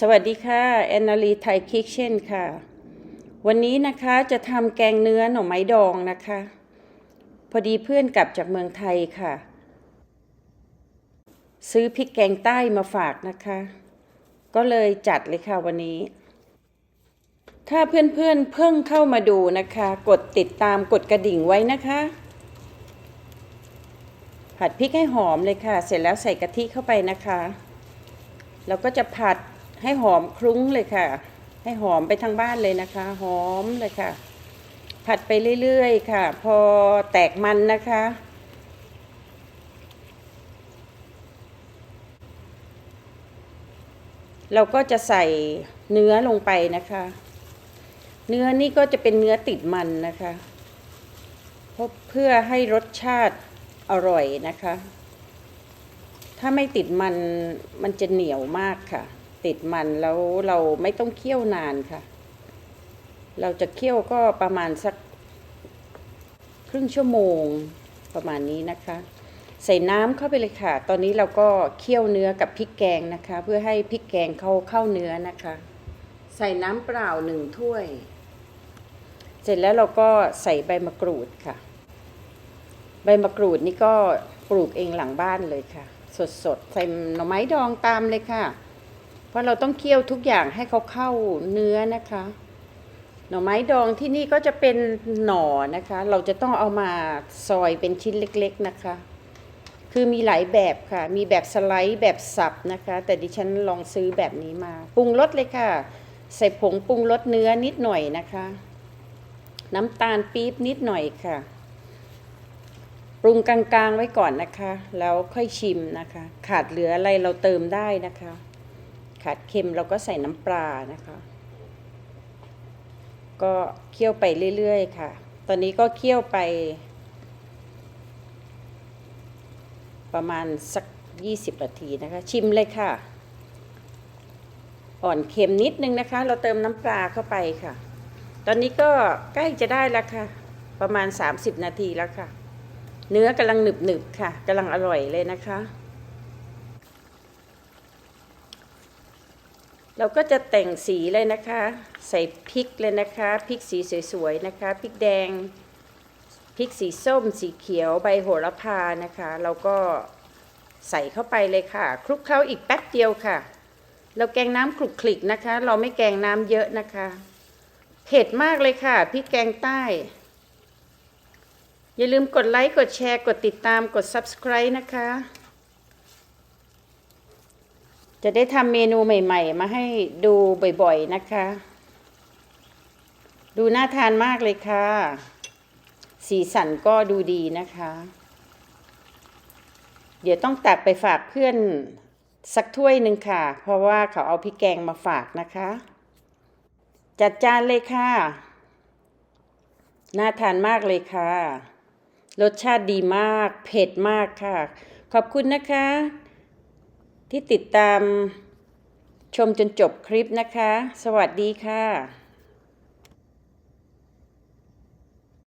สวัสดีค่ะแอนนาลีไทยคิกเช่นค่ะ วันนี้นะคะจะทำแกงเนื้อหน่อไม้ดองนะคะ พอดีเพื่อนกลับจากเมืองไทยค่ะ ซื้อพริกแกงใต้มาฝากนะคะ ก็เลยจัดเลยค่ะวันนี้ ถ้าเพื่อนๆเพิ่งเข้ามาดูนะคะ กดติดตามกดกระดิ่งไว้นะคะ ผัดพริกให้หอมเลยค่ะ เสร็จแล้วใส่กะทิเข้าไปนะคะ แล้วก็จะผัด ให้หอมคลุ้งเลยค่ะ ให้หอมไปทั้งบ้านเลยนะคะ หอมเลยค่ะ ผัดไปเรื่อยๆค่ะ พอแตกมันนะคะ เราก็จะใส่เนื้อลงไปนะคะ เนื้อนี่ก็จะเป็นเนื้อติดมันนะคะเพราะเพื่อให้รสชาติอร่อยนะคะ ถ้าไม่ติดมันมันจะเหนียวมากค่ะ ติดมันแล้วเราไม่ต้องเคี่ยวนานค่ะ เราจะเคี่ยวก็ประมาณสักครึ่งชั่วโมงประมาณนี้นะคะ ใส่น้ำเข้าไปเลยค่ะ ตอนนี้เราก็เคี่ยวเนื้อกับพริกแกงนะคะ เพื่อให้พริกแกงเข้าเข้าเนื้อนะคะ ใส่น้ำเปล่าหนึ่งถ้วย เสร็จแล้วเราก็ใส่ใบมะกรูดค่ะ ใบมะกรูดนี่ก็ปลูกเองหลังบ้านเลยค่ะ สดๆใส่หน่อไม้ดองตามเลยค่ะ เพราะเราต้องเคี่ยวทุกอย่างให้เขาเข้าเนื้อนะคะ หน่อไม้ดองที่นี่ก็จะเป็นหน่อนะคะ เราจะต้องเอามาซอยเป็นชิ้นเล็ก ๆนะคะ คือมีหลายแบบค่ะ มีแบบสไลด์แบบสับนะคะ แต่ดิฉันลองซื้อแบบนี้มา ปรุงรสเลยค่ะ ใส่ผงปรุงรสเนื้อนิดหน่อยนะคะ น้ำตาลปี๊บนิดหน่อยค่ะปรุงกลางๆไว้ก่อนนะคะ แล้วค่อยชิมนะคะ ขาดเหลืออะไรเราเติมได้นะคะ ขาดเค็มเราก็ใส่น้ำปลานะคะ ก็เคี่ยวไปเรื่อยๆค่ะ ตอนนี้ก็เคี่ยวไป ประมาณสัก 20 นาทีนะคะ ชิมเลยค่ะ อ่อนเค็มนิดนึงนะคะ เราเติมน้ำปลาเข้าไปค่ะ ตอนนี้ก็ใกล้จะได้แล้วค่ะ ประมาณ 30 นาทีแล้วค่ะ เนื้อกำลังหนึบๆค่ะกำลังอร่อยเลยนะคะ เราก็จะแต่งสีเลยนะคะ ใส่พริกเลยนะคะพริกสีสวยๆนะคะพริกแดงพริกสีส้มสีเขียวใบโหระพานะคะ เราก็ใส่เข้าไปเลยค่ะ คลุกเคล้าอีกแป๊บเดียวค่ะ เราแกงน้ำคลุกคลิกนะคะ เราไม่แกงน้ำเยอะนะคะเผ็ดมากเลยค่ะพริกแกงใต้ อย่าลืมกดไลค์กดแชร์กดติดตามกด subscribe นะคะ จะได้ทำเมนูใหม่ๆ มาให้ดูบ่อยๆนะคะ ดูน่าทานมากเลยค่ะ สีสันก็ดูดีนะคะ เดี๋ยวต้องตักไปฝากเพื่อนสักถ้วยหนึ่งค่ะ เพราะว่าเขาเอาพริกแกงมาฝากนะคะ จัดจานเลยค่ะ น่าทานมากเลยค่ะ รสชาติดีมาก เผ็ดมากค่ะ ขอบคุณนะคะ ที่ติดตามชมจนจบคลิปนะคะ สวัสดีค่ะ